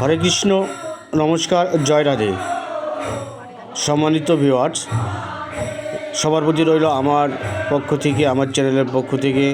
হরে কৃষ্ণ, নমস্কার, জয় রাধে। সম্মানিত ভিওয়ার্স সবার প্রতি রইল আমার পক্ষ থেকে, আমার চ্যানেলের পক্ষ থেকে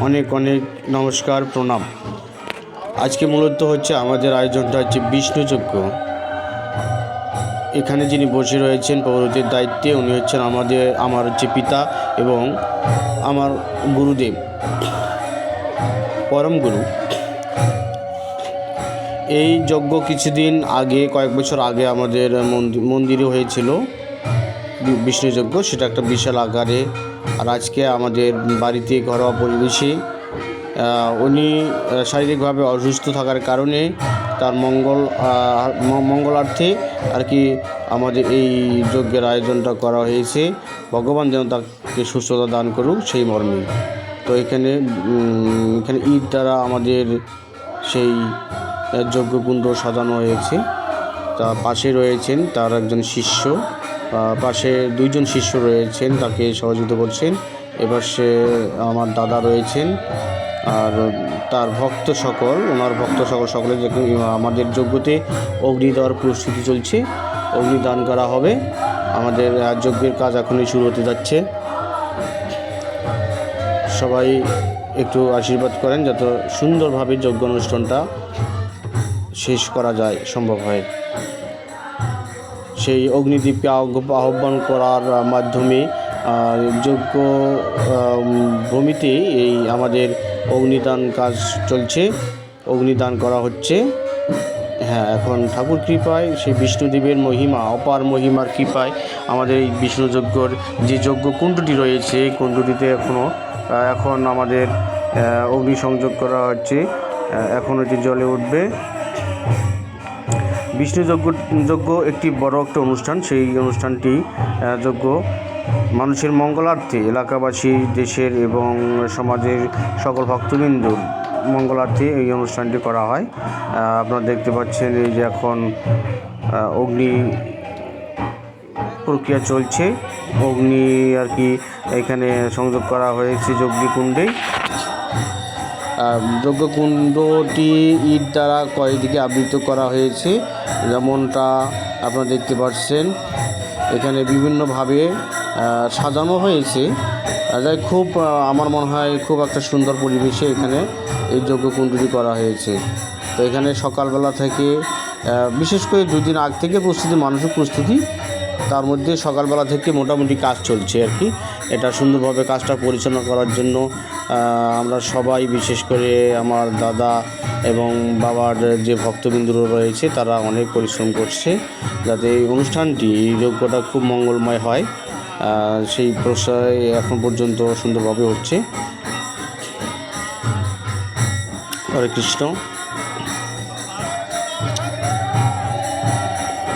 অনেক অনেক নমস্কার, প্রণাম। আজকে মূলত হচ্ছে আমাদের আয়োজনটা হচ্ছে বিষ্ণুযজ্ঞ। এখানে যিনি বসে রয়েছেন পৌরোহিতের দায়িত্বে, উনি হচ্ছেন আমাদের, আমার হচ্ছে পিতা এবং আমার গুরুদেব। পরম গুরু। এই যজ্ঞ কিছুদিন আগে, কয়েক বছর আগে আমাদের মন্দি- মন্দিরে হয়েছিল বিষ্ণু যজ্ঞ। সেটা একটা বিশাল আকারে। আর আজকে আমাদের বাড়িতে ঘরোয়া পরিবেশে উনি শারীরিকভাবে অসুস্থ থাকার কারণে তার মঙ্গল মঙ্গলার্থে আর কি আমাদের এই যজ্ঞের আয়োজনটা করা হয়েছে। ভগবান যেন তাকে সুস্থতা দান করুক সেই মর্মে। তো এখানে এখানে ঈদ দ্বারা আমাদের সেই যজ্ঞকুণ্ড সাজানো হয়েছে। তা পাশে রয়েছেন তার একজন শিষ্য। পাশে দুইজন শিষ্য রয়েছেন, তাকে সহযোগিতা করছেন। এবার সে আমার দাদা রয়েছেন। আর তার ভক্ত সকল, ওনার ভক্ত সকল সকলে আমাদের যজ্ঞতে অগ্নি দেওয়ার প্রস্তুতি চলছে। অগ্নি দান করা হবে। আমাদের যজ্ঞের কাজ এখনই শুরু হতে যাচ্ছে। সবাই একটু আশীর্বাদ করেন যাতে সুন্দরভাবে যজ্ঞ অনুষ্ঠানটা শেষ করা যায়, সম্ভব হয়। সেই অগ্নিদীপকে আহ্ব- আহ্বান করার মাধ্যমে যজ্ঞ ভূমিতে এই আমাদের অগ্নিদান কাজ চলছে। অগ্নিদান করা হচ্ছে। হ্যাঁ এখন ঠাকুর কৃপায় সেই বিষ্ণুদেবের মহিমা, অপার মহিমার কৃপায় আমাদের এই বিষ্ণুযজ্ঞর যে যজ্ঞ কুণ্ডটি রয়েছে এই কুণ্ডটিতে এখনও এখন আমাদের অগ্নি সংযোগ করা হচ্ছে। এখন এটি জলে উঠবে বিষ্ণু যজ্ঞ যজ্ঞ একটি বড় একটা অনুষ্ঠান। সেই অনুষ্ঠানটি যজ্ঞ মানুষের মঙ্গলার্থে এলাকাবাসী, দেশের এবং সমাজের সকল ভক্তবৃন্দ মঙ্গলার্থে এই অনুষ্ঠানটি করা হয়। আপনারা দেখতে পাচ্ছেন এই যে এখন অগ্নি প্রক্রিয়া চলছে। অগ্নি আর কি এখানে সংযোগ করা হয়েছে যজ্ঞকুণ্ডে। যজ্ঞকুণ্ডটি ইট দ্বারা কয়েকদিকে আবৃত করা হয়েছে। যেমনটা আপনারা দেখতে পাচ্ছেন, এখানে বিভিন্নভাবে সাজানো হয়েছে। যাই খুব আমার মনে হয় খুব একটা সুন্দর পরিবেশে এখানে এই যজ্ঞকুণ্ডটি করা হয়েছে। তো এখানে সকালবেলা থেকে বিশেষ করে দুদিন আগ থেকে প্রস্তুতি মানুষের প্রস্তুতি তার মধ্যে সকালবেলা থেকে মোটামুটি কাজ চলছে আর কি। এটা সুন্দরভাবে কাজটা পরিচালনা করার জন্য আমরা সবাই বিশেষ করে আমার দাদা এবং বাবার যে ভক্তবিন্দুরা রয়েছে, তারা অনেক পরিশ্রম করছে যাতে এই অনুষ্ঠানটি, এই খুব মঙ্গলময় হয়। সেই প্রশ্রয় এখন পর্যন্ত সুন্দরভাবে হচ্ছে। হরে কৃষ্ণ।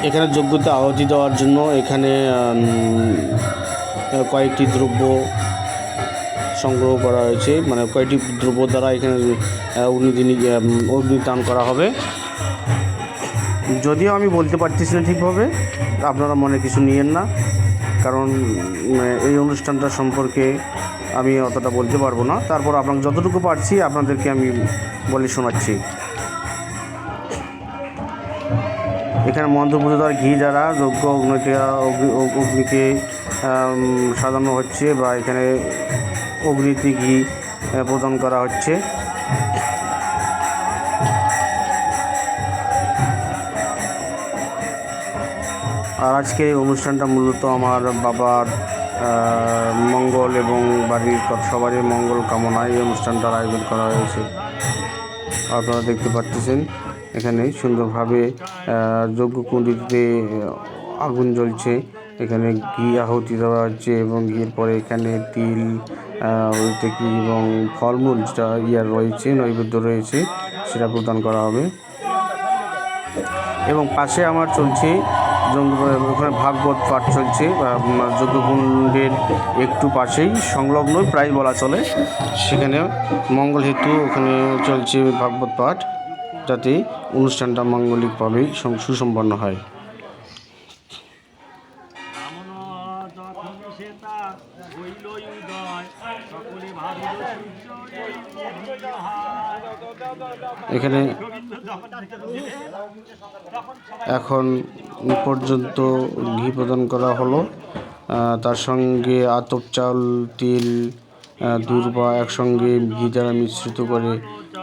এখানে যোগ্যতা আহতি দেওয়ার জন্য এখানে কয়েকটি দ্রব্য সংগ্রহ করা হয়েছে। মানে কয়েকটি দ্রব্য দ্বারা এখানে অগ্নিদিনী অগ্নিদান করা হবে। যদিও আমি বলতে পারতেছি না ঠিকভাবে, আপনারা মনে কিছু নিয়েন না। কারণ এই অনুষ্ঠানটা সম্পর্কে আমি অতটা বলতে পারব না। তারপর আপনাকে যতটুকু পারছি, আপনাদেরকে আমি বলে শোনাচ্ছি। এখানে মন্ত্র পুজো দেওয়ার ঘি যারা যজ্ঞ অগ্নিতে অগ্নি অগ- অগ্নিকে সাজানো হচ্ছে বা এখানে অগ্নিতে ঘি প্রদান করা হচ্ছে। আর আজকে এই অনুষ্ঠানটা মূলত আমার বাবার মঙ্গল এবং বাড়ির সবারই মঙ্গল কামনায় এই অনুষ্ঠানটার আয়োজন করা হয়েছে। আপনারা দেখতে পাচ্ছেন এখানে সুন্দরভাবে আহ, যজ্ঞকুণ্ডিতে আগুন জ্বলছে। এখানে ঘি আহুতি দেওয়া হচ্ছে এবং ঘিয়ের পরে এখানে তিল কি এবং ফলমূল যেটা ইয়ার রয়েছে নৈবেদ্য রয়েছে সেটা প্রদান করা হবে। এবং পাশে আমার চলছে ওখানে ভাগবত পাঠ চলছে যজ্ঞকুণ্ডের একটু পাশেই সংলগ্ন প্রায় বলা চলে। সেখানে মঙ্গল হেতু ওখানে চলছে ভাগবত পাঠ। যাতে অনুষ্ঠানটা মাঙ্গলিকভাবেই সুসম্পন্ন হয়। এখানে এখন পর্যন্ত ঘি প্রদান করা হলো তার সঙ্গে আতপ চাল, তিল দূর্বা একসঙ্গে ঘি দ্বারা মিশ্রিত করে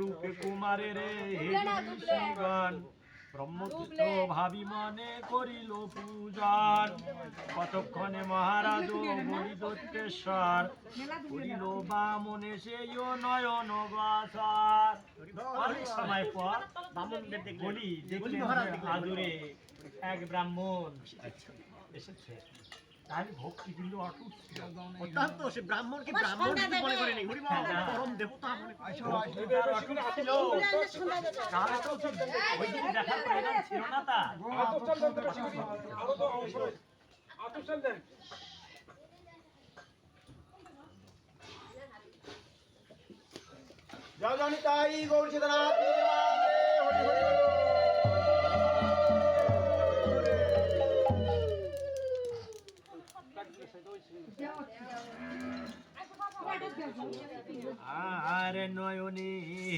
রূপে কুমারের হেগণ ব্রহ্মপুত্র ভাবি মনে করিল পূজন কতক্ষণে মহারাজ বলি দত্তেশ্বর করিল বামনে সেই নয়ন অনেক সময় পর বলি দেখলেন আদুরে এক ব্রাহ্মণ এসেছে। অত্যন্ত সে ব্রাহ্মণকে ব্রাহ্মণ কিন্তু মনে করে নেই হরিমা পরম দেবতা মনে করে তার অটুট ছিল তাহলে তো। আর নয়নে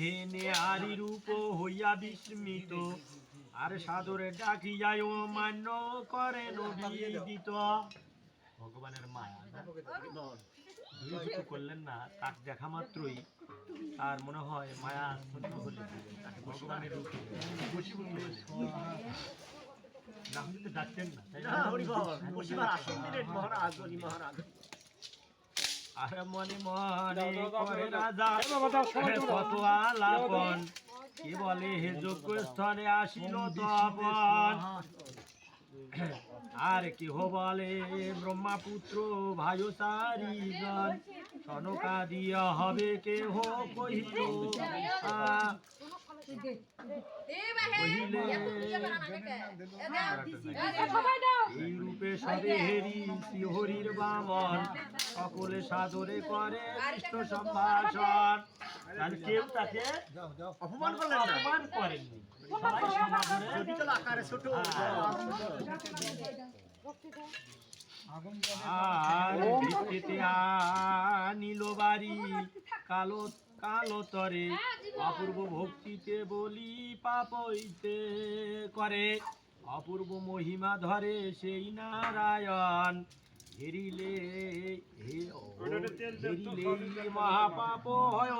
হেনে আরি রূপ হইয়া বিস্মিত। আর সাদরে ডাকি যায় মান্য করে নবীদিত ভগবানের মায়া করলেন না তাক দেখা মাত্রই আর মনে হয় মায়া তাকে ভগবানের রূপে। না ডাকতেন না মহারাজ হরি মহারাজ। আর মনে মনে করে রাজা কত আলাপন কে বলে হে যোগ্য স্থানে আসিল তপন। আর কেহ বলে ব্রহ্মাপুত্র ভাই সারিগণ সনকা দিয়া হবে কেহ কহিল? রূপে সবে হেরি শ্রীহরির বামন সকলে সাদরে করে কৃষ্ণ সম্ভাষণ তাহলে কেউ তাকে অপমান করলেন না অপমান করেননি সবাই সমাদরে আকারে ছোট আর ভিত্তিতে আনিল বাড়ি কালো কালো তরে অপূর্ব ভক্তিতে বলি পাপইতে করে। অপূর্ব মহিমা ধরে সেই নারায়ণ। হেরিলে হে হেরিলে মহাপাপ হয়